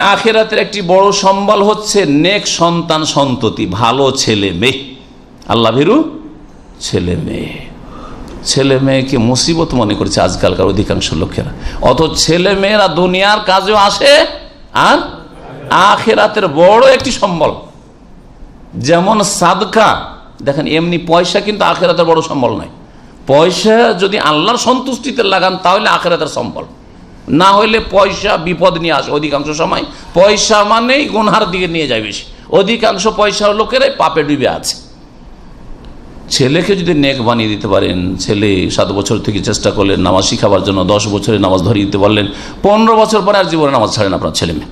আখেরাতের একটি বড় সম্বল হচ্ছে নেক সন্তান সন্ততি, ভালো ছেলে মেয়ে। আল্লাহ ভীরু ছেলে মেয়ে। ছেলে মেয়েকে মুসিবত মনে করছে আজকালকার অধিকাংশ লোকেরা। অত ছেলে মেয়েরা দুনিয়ার কাজেও আসে আর আখেরাতের বড় একটি সম্বল। যেমন সাদকা, দেখেন, এমনি পয়সা কিন্তু আখেরাতের বড় সম্বল নয়। পয়সা যদি আল্লাহর সন্তুষ্টিতে লাগান, তাহলে আখেরাতের সম্বল। না হলে পয়সা বিপদ নিয়ে আসে অধিকাংশ সময়। পয়সা মানেই গুনহার দিকে নিয়ে যায় বেশি। অধিকাংশ পয়সা লোকেরাই পাপে ডুবে আছে। ছেলেকে যদি নেক বানিয়ে দিতে পারেন, ছেলে সাত বছর থেকে চেষ্টা করলেন নামাজ শিখাবার জন্য, দশ বছরে নামাজ ধরিয়ে দিতে পারলেন, পনেরো বছর পরে আর জীবনে নামাজ ছাড়েন আপনার ছেলে মেয়ে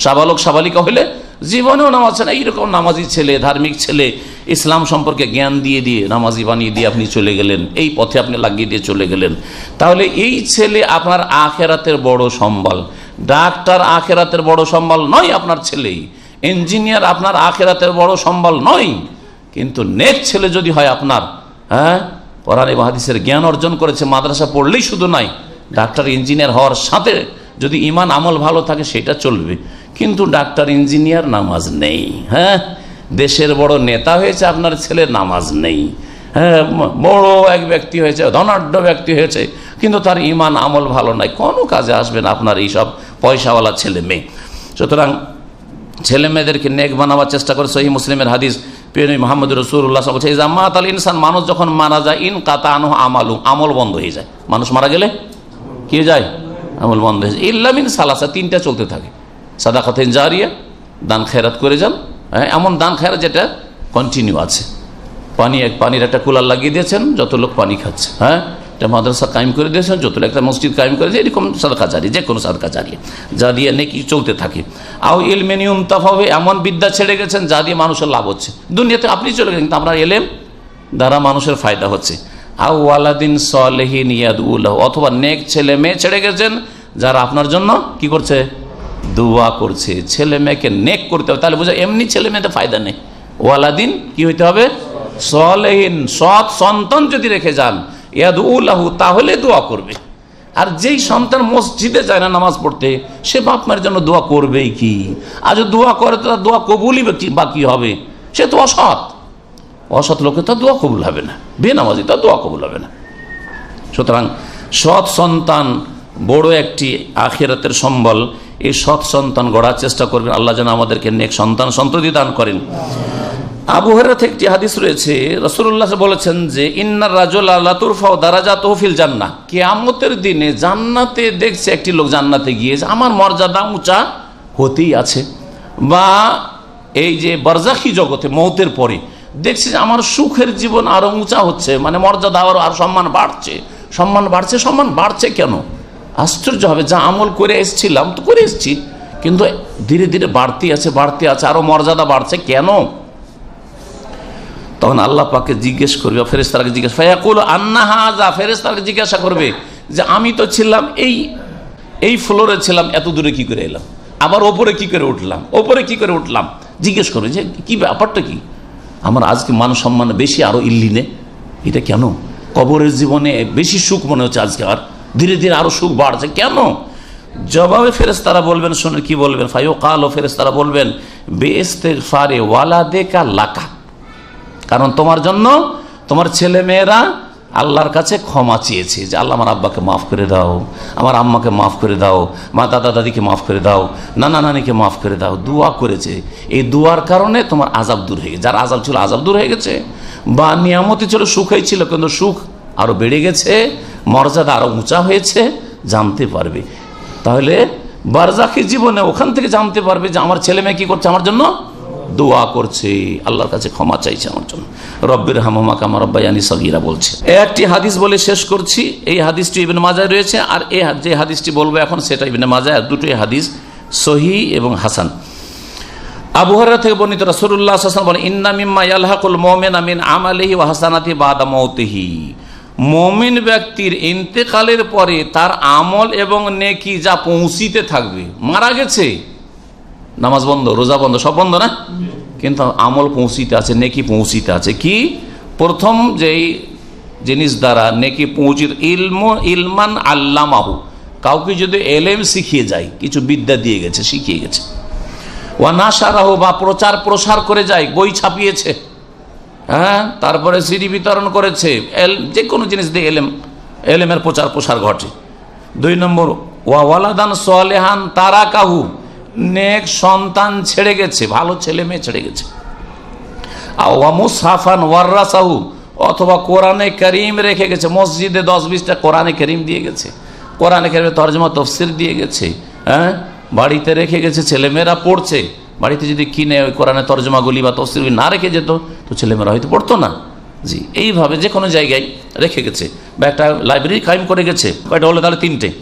সাবালক সাবালিকা হলে জীবনেও নামাজ ছাড়েন এইরকম নামাজি ছেলে, ধার্মিক ছেলে, ইসলাম সম্পর্কে জ্ঞান দিয়ে দিয়ে, নামাজি বানিয়ে দিয়ে আপনি চলে গেলেন, এই পথে আপনি লাগিয়ে দিয়ে চলে গেলেন। তাহলে এই ছেলে আপনার আখেরাতের বড় সম্বল। ডাক্তার আখেরাতের বড় সম্বল নয় আপনার ছেলেই। ইঞ্জিনিয়ার আপনার আখেরাতের বড় সম্বল নয়। কিন্তু নেক ছেলে যদি হয় আপনার হ্যাঁ? কোরআন এবং হাদিসের জ্ঞান অর্জন করেছে, মাদ্রাসা পড়লেই শুধু নয় ডাক্তার, ইঞ্জিনিয়ার হওয়ার সাথে যদি ইমান আমল ভালো থাকে, সেটা চলবে। কিন্তু ডাক্তার, ইঞ্জিনিয়ার নামাজ নেই হ্যাঁ? দেশের বড় নেতা হয়েছে, আপনার ছেলে নামাজ নেই হ্যাঁ? বড় এক ব্যক্তি হয়েছে, ধনাঢ্য ব্যক্তি হয়েছে, কিন্তু তার ইমান আমল ভালো নাই। কোনো কাজে আসবে না আপনার এইসব পয়সাওয়ালা ছেলে মেয়ে। সুতরাং ছেলে মেয়েদেরকে নেক বানাবার চেষ্টা করে সহি মুসলিমের হাদিস পেন মোহাম্মদ রসুল্লাহ বলছে জামাত আল ইনসান, মানুষ যখন মারা যায়, ইন কাতা আনহ আমালু, আমল বন্ধ হয়ে যায়। মানুষ মারা গেলে কি যায়? আমল বন্ধ হয়ে যায়। ইল্লামিন সালাসা, তিনটা চলতে থাকে। সাদা খাতেন জারিয়া, দান খেরাত করে যান। হ্যাঁ এমন দান খেরাত যেটা কন্টিনিউ আছে। পানি এক পানির একটা কুলার লাগিয়ে দিয়েছেন, যত লোক পানি খাচ্ছে। হ্যাঁ একটা মাদ্রাসা কায়েম করে দিয়েছেন যত একটা মসজিদ কায়েম করে দিয়ে এরকম সাদকা জারি যে কোনো সাদকা জারিয়া। যা দিয়ে নেকি চলতে থাকে। আও ইলমেনিয়ম হবে এমন বিদ্যা ছেড়ে গেছেন, যা দিয়ে মানুষের লাভ হচ্ছে। দুনিয়াতে আপনি চলে গেছেন, কিন্তু আপনার এলেম, দ্বারা মানুষের ফায়দা হচ্ছে। আও ওয়ালাদিন সলেহিন ইয়াদ উল্লাহ অথবা নেক ছেলে মেয়ে ছেড়ে গেছেন, যারা আপনার জন্য কি করছে? দোয়া করছে, ছেলে মেয়েকে নেক করতে হবে। তাহলে বোঝা, এমনি ছেলে মেয়েতে ফায়দা নেই। ওয়ালাদিন, কি হইতে হবে? সলেহীন, সৎ সন্তান যদি রেখে যান ইয়াদ তাহলে দোয়া করবে। আর যেই সন্তান মসজিদে যায় না নামাজ পড়তে, সে বাপ মায়ের জন্য দোয়া করবেই কি? আর যদি দোয়া করে তো তার দোয়া কবুলই বা কি- বা হবে? সে তো অসৎ। অসৎ লোকে তো দোয়া কবুল হবে না। বেনামাজি তো দোয়া কবুল হবে না। সুতরাং সৎ সন্তান বড় একটি আখেরাতের সম্বল। এই সৎ সন্তান গড়ার চেষ্টা করবেন। আল্লাহ যেন আমাদেরকে নেক সন্তান সন্ততি দান করেন। আবু হেরাতে একটি হাদিস রয়েছে। রসুল্লাহ বলেছেন যে ইন্নার রাজুল আল্লাহ তুরফাও দারাজা তহফিল জান্না। কেয়ামতের দিনে জান্নাতে দেখছে একটি লোক জান্নাতে গিয়েছে। আমার মর্যাদা উঁচা হতেই আছে। বা এই যে বরজাখি জগতে মৌতের পরে দেখছি যে আমার সুখের জীবন আরও উঁচা হচ্ছে। মানে মর্যাদা আরও আর সম্মান বাড়ছে। সম্মান বাড়ছে সম্মান বাড়ছে কেন? আশ্চর্য হবে, যা আমল করে এসছিলাম তো করে এসছি, কিন্তু ধীরে ধীরে বাড়তি আছে বাড়তি আছে, আরও মর্যাদা বাড়ছে, কেন? তখন আল্লাহ পাকে জিজ্ঞেস করবে ফেরেস্তারকে জিজ্ঞেস, ফায়াকুল আন্না হাজা ফেরেস্তারকে জিজ্ঞাসা করবে যে, আমি তো ছিলাম এই এই ফ্লোরে ছিলাম, এত দূরে কি করে এলাম? আবার ওপরে কি করে উঠলাম? ওপরে কি করে উঠলাম? জিজ্ঞেস করবে যে, কি ব্যাপারটা কি? আমার আজকে মান সম্মান বেশি আরও ইল্লিনে, এটা কেন? কবরের জীবনে বেশি সুখ মনে হচ্ছে আজকে আর ধীরে ধীরে আরও সুখ বাড়ছে। কেন? জবাবে ফেরেস্তারা বলবেন শুনে কি বলবেন? ফাইও কাল ও ফেরেস্তারা বলবেন বেস্তে ফারে ওয়ালা দেখা লাকা। কারণ তোমার জন্য তোমার ছেলে মেয়েরা আল্লাহর কাছে ক্ষমা চেয়েছে যে, আল্লাহ আমার আব্বাকে মাফ করে দাও, আমার আম্মাকে মাফ করে দাও, মা দাদা দাদিকে মাফ করে দাও, নানা নানিকে মাফ করে দাও। দোয়া করেছে। এই দোয়ার কারণে তোমার আজাব দূর হয়ে গেছে। যার আজাব ছিল আজাব দূর হয়ে গেছে। বা নিয়ামতি ছিল, সুখই ছিল, কিন্তু সুখ আরও বেড়ে গেছে। মর্যাদা আরও উঁচা হয়েছে, জানতে পারবে। তাহলে বারজাখি জীবনে ওখান থেকে জানতে পারবে যে আমার ছেলে মেয়ে কী করছে, আমার জন্য দোয়া করছে। আল্লাহর কাছে ক্ষমা চাইছে আমার জন্য। রব্বির রব্বায়ানি সগিরা বলছে। একটি হাদিস বলে শেষ করছি। এই হাদিসটি ইবিন মাজায় রয়েছে আর এই যে হাদিসটি বলব এখন সেটা ইবিন মাজায়, আর দুটোই হাদিস সহি এবং হাসান। আবহাওয়া থেকে বর্ণিত রাসূলুল্লাহ সাল্লাল্লাহু আলাইহি ওয়াসাল্লাম বলেন, ইন্না মিম্মা ইয়ালহাকুল মুমিন মিন আমালিহি ওয়া হাসানাতি বাদা মমিন ব্যক্তির ইন্তেকালের পরে তার আমল এবং নেকি যা পৌঁছিতে থাকবে, মারা গেছে। নামাজ বন্ধ, রোজা বন্ধ, সব বন্ধ না? কিন্তু আমল পৌঁছিতে আছে, নেকি পৌঁছিতে আছে। কি? প্রথম যেই জিনিস দ্বারা নেকি পৌঁছিত ইলম, ইলমান আল্লামাহু। কাউকে যদি এলেম শিখিয়ে যায়, কিছু বিদ্যা দিয়ে গেছে, শিখিয়ে গেছে। ওয়া না সারাহ বা প্রচার প্রসার করে যায়, বই ছাপিয়েছে। হ্যাঁ তারপরে সিডি বিতরণ করেছে। এল যে কোনো জিনিস দিয়ে এলেম, এলেমের প্রচার প্রসার ঘটে। দুই নম্বর ওয়াওয়ালাদান সোয়ালেহান তারা কাহু নেক সন্তান ছেড়ে গেছে, ভালো ছেলে মেয়ে ছেড়ে গেছে। ওয়ামুসাফান ওয়ার্রাসাহু, অথবা কোরআনে করিম রেখে গেছে, মসজিদে দশ বিশটা কোরআনে করিম দিয়ে গেছে। কোরআনে করিমে তর্জমা, তফসির দিয়ে গেছে হ্যাঁ? বাড়িতে রেখে গেছে, ছেলেমেয়েরা পড়ছে। বাড়িতে যদি কিনে ওই কোরআনে তর্জমাগুলি বা তফসিরগুলি না রেখে যেত তো ছেলেমেয়েরা হয়তো পড়তো না। জি, এইভাবে যে কোনো জায়গায় রেখে গেছে বা একটা লাইব্রেরি কায়েম করে গেছে কয়টা হলো তাহলে তিনটে।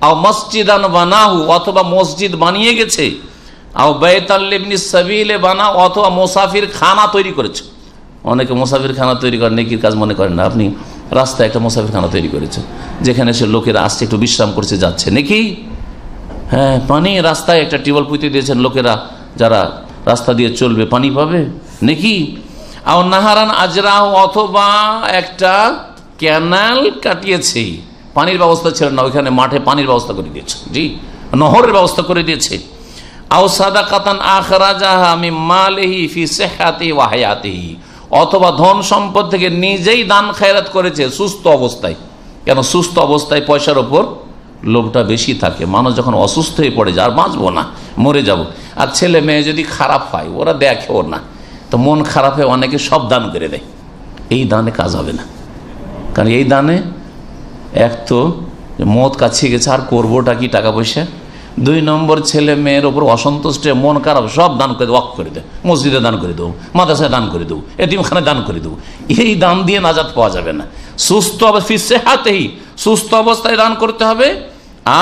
আও মসজিদান বানাহু অথবা মসজিদ বানিয়ে গেছে। আও বেতাল্লিবনি সাবিলে বানা অথবা মোসাফির খানা তৈরি করেছে। অনেকে মোসাফির খানা তৈরি করেন নেকির কাজ মনে করেন না। আপনি রাস্তায় একটা মোসাফির খানা তৈরি করেছে। যেখানে সে লোকেরা আসছে, একটু বিশ্রাম করছে, যাচ্ছে। নাকি? হ্যাঁ পানি রাস্তায় একটা টিউবওয়েল পুঁতে দিয়েছেন লোকেরা, যারা রাস্তা দিয়ে চলবে, পানি পাবে? নাকি? আর নাহারান আজরাহ অথবা একটা ক্যানাল কাটিয়েছে। পানির ব্যবস্থা ছিল না, ওইখানে মাঠে পানির ব্যবস্থা করে দিয়েছে। জি, নহরের ব্যবস্থা করে দিয়েছে। আও সাদা কাতান আখরাজাহা আমি মালেহি ফি সেহাতি ওয়াহায়াতিহি অথবা ধন সম্পদ থেকে নিজেই দান খায়রাত করেছে সুস্থ অবস্থায়। কেন সুস্থ অবস্থায় পয়সার ওপর লোভটা বেশি থাকে। মানুষ যখন অসুস্থ হয়ে পড়ে যায় আর বাঁচবো না, মরে যাব। আর ছেলে মেয়ে যদি খারাপ হয়, ওরা দেখেও না। তো মন খারাপ অনেকে সব দান করে দেয়। এই দানে কাজ হবে না। কারণ এই দানে এক তো মদ কাছে গেছে, আর করবোটা কি টাকা পয়সা? দুই নম্বর ছেলে মেয়ের ওপর অসন্তুষ্ট, মন খারাপ, সব দান করে ওয়াক করে দেয় মসজিদে দান করে দেবো, মাদ্রাসায় দান করে দেবো এটিমখানে দান করে দেবো। এই দান দিয়ে নাজাত পাওয়া যাবে না। সুস্থ অবস্থা হাতেই সুস্থ অবস্থায় দান করতে হবে।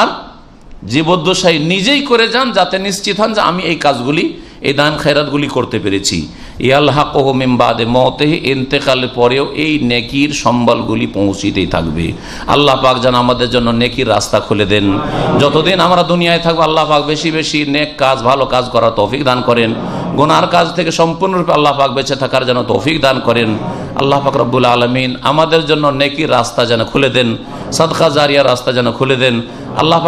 আর জীবদ্দশাই নিজেই করে যান যাতে নিশ্চিত হন যে আমি এই কাজগুলি এই দান খেরাতগুলি করতে পেরেছি। ইয়াল্লাহ মেম্বাদে মতে ইন্তেকালের পরেও এই নেকির সম্বলগুলি পৌঁছিতেই থাকবে। আল্লাহ পাক যেন আমাদের জন্য নেকির রাস্তা খুলে দেন। যতদিন আমরা দুনিয়ায় থাকব, আল্লাহ পাক বেশি বেশি নেক কাজ, ভালো কাজ করার তৌফিক দান করেন। গোনার কাজ থেকে সম্পূর্ণরূপে আল্লাহ পাক বেঁচে থাকার যেন তৌফিক দান করেন। আল্লাহ পাক রব্বুল আলমিন আমাদের জন্য নেকির রাস্তা যেন খুলে দেন। সদকা জারিয়া রাস্তা যেন খুলে দেন। আল্লাহ